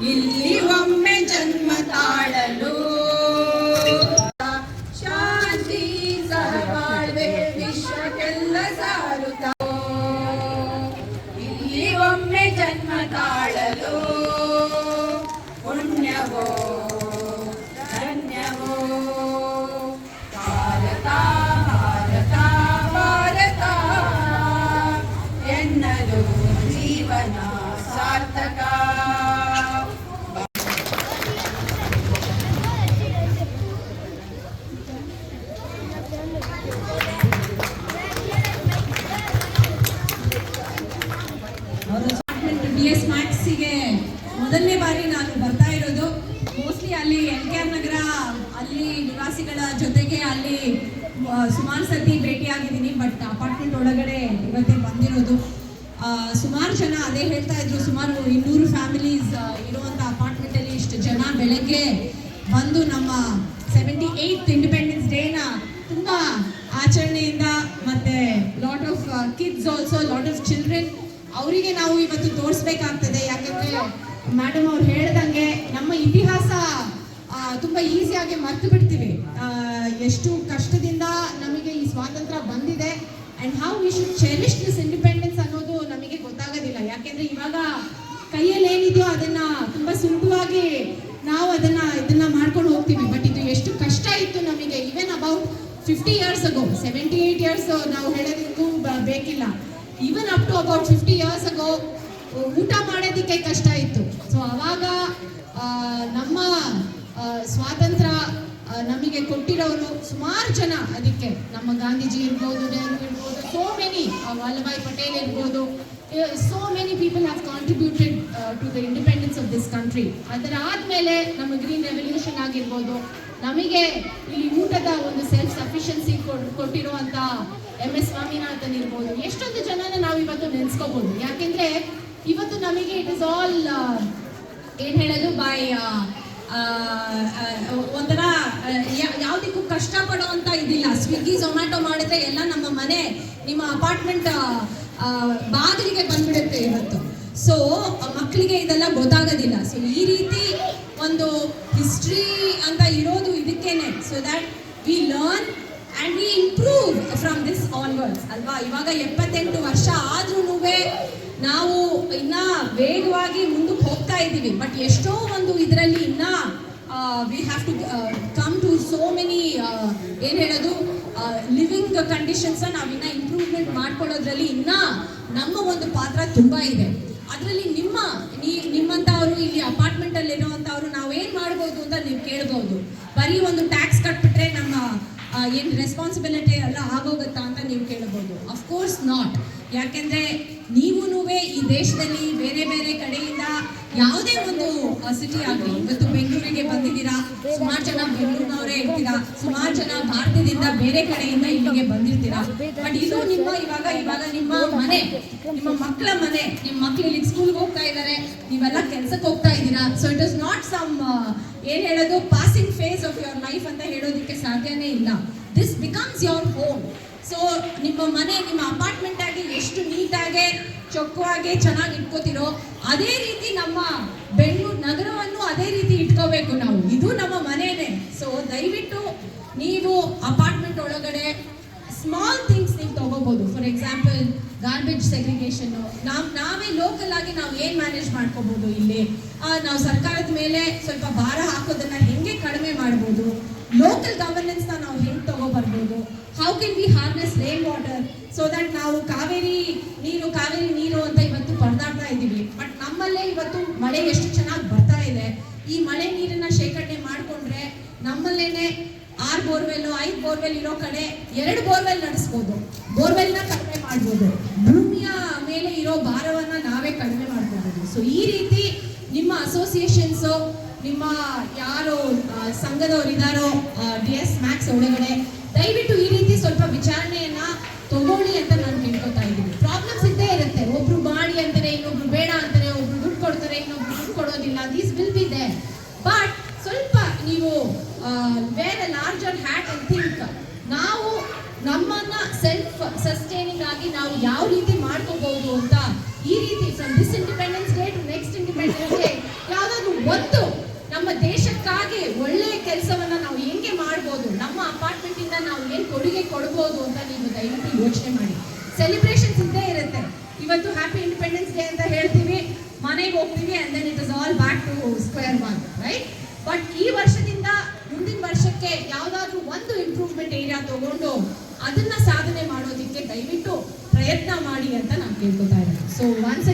ಇಲ್ಲಿ ಸುಮಾರು ಸತಿ ಭೇಟಿಯಾಗಿದ್ದೀನಿ ಬಟ್ ಅಪಾರ್ಟ್ಮೆಂಟ್ ಒಳಗಡೆ ಇವತ್ತೇ ಬಂದಿರೋದು. ಸುಮಾರು ಜನ ಅದೇ ಹೇಳ್ತಾ ಇದ್ರು, ಸುಮಾರು ಇನ್ನೂರು ಫ್ಯಾಮಿಲೀಸ್ ಇರುವಂಥ ಅಪಾರ್ಟ್ಮೆಂಟಲ್ಲಿ ಇಷ್ಟು ಜನ ಬೆಳಗ್ಗೆ ಬಂದು ನಮ್ಮ ಸೆವೆಂಟಿ ಏಯ್ತ್ ಇಂಡಿಪೆಂಡೆನ್ಸ್ ಡೇನ ತುಂಬ ಆಚರಣೆಯಿಂದ ಮತ್ತೆ lot of kids also lot of children ಅವರಿಗೆ ನಾವು ಇವತ್ತು ತೋರಿಸ್ಬೇಕಾಗ್ತದೆ. ಯಾಕಂದ್ರೆ ಮೇಡಮ್ ಅವ್ರು ಹೇಳ್ದಂಗೆ ನಮ್ಮ ಇತಿಹಾಸ ತುಂಬ ಈಸಿಯಾಗಿ ಮರ್ತು ಬಿಡ್ತೀವಿ. ಎಷ್ಟು ಕಷ್ಟದಿಂದ ನಮಗೆ ಈ ಸ್ವಾತಂತ್ರ್ಯ ಬಂದಿದೆ and how we should cherish this independence ಅನ್ನೋದು ನಮಗೆ ಗೊತ್ತಾಗೋದಿಲ್ಲ. ಯಾಕೆಂದ್ರೆ ಇವಾಗ ಕೈಯಲ್ಲಿ ಏನಿದೆಯೋ ಅದನ್ನ ತುಂಬಾ ಸುಲಭವಾಗಿ ನಾವು ಅದನ್ನ ಇದನ್ನ ಮಾಡ್ಕೊಂಡು ಹೋಗ್ತೀವಿ. ಬಟ್ ಇದು ಎಷ್ಟು ಕಷ್ಟ ಇತ್ತು ನಮಗೆ. Even about fifty years ago seventy eight years ನಾವು ಹೇಳೋದಕ್ಕೂ ಬೇಕಿಲ್ಲ. Even up to about fifty years ago ಊಟ ಮಾಡೋದಕ್ಕೆ ಕಷ್ಟ ಇತ್ತು. ಸೊ ಅವಾಗ ನಮ್ಮ ಸ್ವಾತಂತ್ರ್ಯ ನಮಗೆ ಕೊಟ್ಟಿರೋರು ಸುಮಾರು ಜನ ಅದಕ್ಕೆ. ನಮ್ಮ ಗಾಂಧೀಜಿ ಇರ್ಬೋದು, ನೆಹರು ಇರ್ಬೋದು ಸೋ ಮೆನಿ ವಲ್ಲಭಾಯ್ ಪಟೇಲ್ ಇರ್ಬೋದು. So many people have contributed to the independence of this country ಅದರ ಆದ್ಮೇಲೆ ನಮ್ಮ ಗ್ರೀನ್ ರೆವಲ್ಯೂಷನ್ ಆಗಿರ್ಬೋದು. ನಮಗೆ ಇಲ್ಲಿ ಊಟದ ಒಂದು ಸೆಲ್ಫ್ ಸಫಿಷಿಯನ್ಸಿ ಕೊಟ್ಟಿರುವಂತ ಎಂ ಎಸ್ ಸ್ವಾಮಿನಾಥನ್ ಇರ್ಬೋದು. ಎಷ್ಟೊಂದು ಜನನ ನಾವು ಇವತ್ತು ನೆನೆಸ್ಕೋಬಹುದು ಯಾಕೆಂದ್ರೆ ಇವತ್ತು ನಮಗೆ ಇಟ್ ಇಸ್ ಆಲ್ ಏನ್ ಹೇಳೋದು? ಬೈ ಒಂಥರ ಯಾವುದಕ್ಕೂ ಕಷ್ಟಪಡುವಂತ ಇದಿಲ್ಲ. ಸ್ವಿಗ್ಗಿ ಝೊಮ್ಯಾಟೊ ಮಾಡಿದ್ರೆ ಎಲ್ಲ ನಮ್ಮ ಮನೆ, ನಿಮ್ಮ ಅಪಾರ್ಟ್ಮೆಂಟ್ ಬಾಗಿಲಿಗೆ ಬಂದ್ಬಿಡುತ್ತೆ ಇವತ್ತು. ಸೊ ಮಕ್ಕಳಿಗೆ ಇದೆಲ್ಲ ಗೊತ್ತಾಗೋದಿಲ್ಲ. ಸೊ ಈ ರೀತಿ ಒಂದು ಹಿಸ್ಟ್ರಿ ಅಂತ ಇರೋದು ಇದಕ್ಕೇನೆ. So that we learn and we improve from this onwards ಅಲ್ವಾ? ಇವಾಗ ಎಪ್ಪತ್ತೆಂಟು ವರ್ಷ ಆದ್ರೂ ನಾವು ಇನ್ನ ವೇಗವಾಗಿ ಮುಂದಕ್ಕೆ ಹೋಗ್ತಾ ಇದ್ದೀವಿ. ಬಟ್ ಎಷ್ಟೋ ಒಂದು ಇದರಲ್ಲಿ ಇನ್ನ we have to come to so many ಏನು ಹೇಳೋದು? ಲಿವಿಂಗ್ ಕಂಡೀಷನ್ಸ್ ನಾವಿನ್ನ ಇಂಪ್ರೂವ್ಮೆಂಟ್ ಮಾಡ್ಕೊಳ್ಳೋದ್ರಲ್ಲಿ ಇನ್ನ ನಮ್ಮ ಒಂದು ಪಾತ್ರ ತುಂಬಾ ಇದೆ. ಅದರಲ್ಲಿ ನಿಮ್ಮ, ನೀ, ನಿಮ್ಮಂಥವ್ರು, ಇಲ್ಲಿ ಅಪಾರ್ಟ್ಮೆಂಟ್ ಅಲ್ಲಿ ಇರುವಂಥವ್ರು ನಾವೇನ್ ಮಾಡ್ಬೋದು ಅಂತ ನೀವು ಕೇಳ್ಬೋದು. ಬರೀ ಒಂದು ಟ್ಯಾಕ್ಸ್ ಕಟ್ಬಿಟ್ರೆ ನಮ್ಮ ಏನು ಏನ್ ರೆಸ್ಪಾನ್ಸಿಬಿಲಿಟಿ ಎಲ್ಲ ಆಗೋಗುತ್ತಾ ಅಂತ ನೀವು ಕೇಳಬಹುದು ಅಫ್ಕೋರ್ಸ್ ನಾಟ್ ಯಾಕೆಂದ್ರೆ ನೀವು ಈ ದೇಶದಲ್ಲಿ ಬೇರೆ ಬೇರೆ ಕಡೆಯಿಂದ ಯಾವುದೇ ಒಂದು ಸಿಟಿ ಆಗಲಿ, ಇವತ್ತು ಬೆಂಗಳೂರಿಗೆ ಬಂದಿದ್ದೀರಾ? ಸುಮಾರು ಜನ ಬೆಂಗಳೂರಿನವರೇ ಇರ್ತೀರಾ? ಸುಮಾರು ಜನ ಭಾರತದಿಂದ ಬೇರೆ ಕಡೆಯಿಂದ ಇಲ್ಲಿಗೆ ಬಂದಿರ್ತೀರಾ? ಬಟ್ ಇದು ನಿಮ್ಮ ಇವಾಗ ಇವಾಗ ನಿಮ್ಮ ಮನೆ, ನಿಮ್ಮ ಮಕ್ಕಳ ಮನೆ. ನಿಮ್ಮ ಮಕ್ಳು ಇಲ್ಲಿ ಸ್ಕೂಲ್ಗೆ ಹೋಗ್ತಾ ಇದ್ದಾರೆ ನೀವೆಲ್ಲ ಕೆಲ್ಸಕ್ಕೆ ಹೋಗ್ತಾ ಇದ್ದೀರಾ? So it is not some ಏನ್ ಹೇಳೋದು? Passing phase of your life ಅಂತ ಹೇಳೋದಕ್ಕೆ ಸಾಧ್ಯನೇ ಇಲ್ಲ. This becomes your home so ನಿಮ್ಮ ಮನೆ, ನಿಮ್ಮ ಚೊಕ್ಕವಾಗಿ ಚೆನ್ನಾಗಿ ಇಟ್ಕೋತಿರೋ, ಅದೇ ರೀತಿ ನಮ್ಮ ಬೆಂಗಳೂರು ನಗರವನ್ನು ಅದೇ ರೀತಿ ಇಟ್ಕೋಬೇಕು ನಾವು. ಇದು ನಮ್ಮ ಮನೆನೇ. ಸೊ ದಯವಿಟ್ಟು ನೀವು ಅಪಾರ್ಟ್ಮೆಂಟ್ ಒಳಗಡೆ ಸ್ಮಾಲ್ ಥಿಂಗ್ಸ್ ನೀವು ತಗೋಬಹುದು ಫಾರ್ ಎಕ್ಸಾಂಪಲ್ ಗಾರ್ಬೇಜ್ ಸೆಗ್ರಿಗೇಷನ್ ನಾವ್, ನಾವೇ ಲೋಕಲ್ ಆಗಿ ನಾವು ಏನ್ ಮ್ಯಾನೇಜ್ ಮಾಡ್ಕೋಬಹುದು ಇಲ್ಲಿ? ನಾವು ಸರ್ಕಾರದ ಮೇಲೆ ಸ್ವಲ್ಪ ಭಾರ ಹಾಕೋದನ್ನ ಹೆಂಗೆ ಕಡಿಮೆ ಮಾಡ್ಬೋದು? ಲೋಕಲ್ ಗವರ್ನೆನ್ಸ್ನ ನಾವು ಹೆಂಗ್ ತಗೋಬರ್ಬೋದು? How can we harness rain water so that ನಾವು ಕಾವೇರಿ ನೀರು ಅಂತ ಇವತ್ತು ಪರದಾಡ್ತಾ ಇದ್ದೀವಿ ಬಟ್ ನಮ್ಮಲ್ಲೇ ಇವತ್ತು ಮಳೆ ಎಷ್ಟು ಚೆನ್ನಾಗಿ ಬರ್ತಾ ಇದೆ ಈ ಮಳೆ ನೀರನ್ನ ಶೇಖರಣೆ ಮಾಡ್ಕೊಂಡ್ರೆ ನಮ್ಮಲ್ಲೇನೆ ಆರ್ ಬೋರ್ವೆಲ್ ಐದು ಬೋರ್ವೆಲ್ ಇರೋ ಕಡೆ ಎರಡು ಬೋರ್ವೆಲ್ ನಡೆಸ್ಬೋದು. ಬೋರ್ವೆಲ್ನ ಕಡಿಮೆ ಮಾಡ್ಬೋದು. ಭೂಮಿಯ ಮೇಲೆ ಇರೋ ಭಾರವನ್ನ ನಾವೇ ಕಡಿಮೆ ಮಾಡ್ಕೋಬಹುದು ಸೊ ಈ ರೀತಿ ನಿಮ್ಮ ಅಸೋಸಿಯೇಷನ್ಸ್ ನಿಮ್ಮ ಯಾರು ಆ, ಸಂಘದವ್ರು ಇದಾರೋ ಡಿ ಎಸ್ ಮ್ಯಾಕ್ಸ್ ಒಳಗಡೆ ದಯವಿಟ್ಟು ಈ ರೀತಿ ಸ್ವಲ್ಪ ವಿಚಾರಣೆಯನ್ನ ತಗೊಳ್ಳಿ ಅಂತ ನಾನು ಕೇಳ್ಕೊತಾ ಇದ್ದೀನಿ. ಪ್ರಾಬ್ಲಮ್ಸ್ ಇದ್ದೇ ಇರುತ್ತೆ. ಒಬ್ರು ಮಾಡಿ ಅಂತಾರೆ ಇನ್ನೊಬ್ರು ಬೇಡ ಅಂತಾರೆ ಒಬ್ರು ದುಡ್ಡು ಕೊಡ್ತಾರೆ ಇನ್ನೊಬ್ರು ದುಡ್ಡು ಕೊಡೋದಿಲ್ಲ. These will be they but ಸ್ವಲ್ಪ ನೀವು wear a larger hat and think ನಾವು ನಮ್ಮನ್ನ ಸೆಲ್ಫ್ ಸಸ್ಟೈನಿಂಗ್ ಆಗಿ ನಾವು ಯಾವ ರೀತಿ ಮಾಡ್ಕೋಬಹುದು ಅಂತ ಈ ರೀತಿ from this independence day to next independence day ಯಾವುದಾದ್ರು ಒಂದು ನಮ್ಮ ದೇಶಕ್ಕಾಗಿ ಒಳ್ಳೆಯ ಕೆಲಸವನ್ನ ನಾವು ಹೆಂಗೆ ಮಾಡ್ಬೋದು, ನಮ್ಮ ಅಪಾರ್ಟ್ಮೆಂಟ್ ಇಂದ ನಾವು ಏನ್ ಕೊಡುಗೆ ಕೊಡ್ಬೋದು ಅಂತ ನೀವು ದಯವಿಟ್ಟು ಯೋಚನೆ ಮಾಡಿ. ಸೆಲೆಬ್ರೇಷನ್ಸ್ ಇದ್ದೇ ಇರುತ್ತೆ. ಇವತ್ತು ಹ್ಯಾಪಿ ಇಂಡಿಪೆಂಡೆನ್ಸ್ ಡೇ ಅಂತ ಹೇಳ್ತೀವಿ, ಮನೆಗೆ ಹೋಗ್ತೀವಿ and then it is all back to square one right but ಈ ವರ್ಷದಿಂದ ಮುಂದಿನ ವರ್ಷಕ್ಕೆ ಯಾವ್ದಾದ್ರು ಒಂದು ಇಂಪ್ರೂವ್ಮೆಂಟ್ ಏರಿಯಾ ತಗೊಂಡು ಅದನ್ನ ಸಾಧನೆ ಮಾಡೋದಿಕ್ಕೆ ದಯವಿಟ್ಟು ಪ್ರಯತ್ನ ಮಾಡಿ ಅಂತ ನಾನು ಕೇಳ್ಕೊತಾ ಇದ್ದೀನಿ ಸೊ ಒನ್ಸ್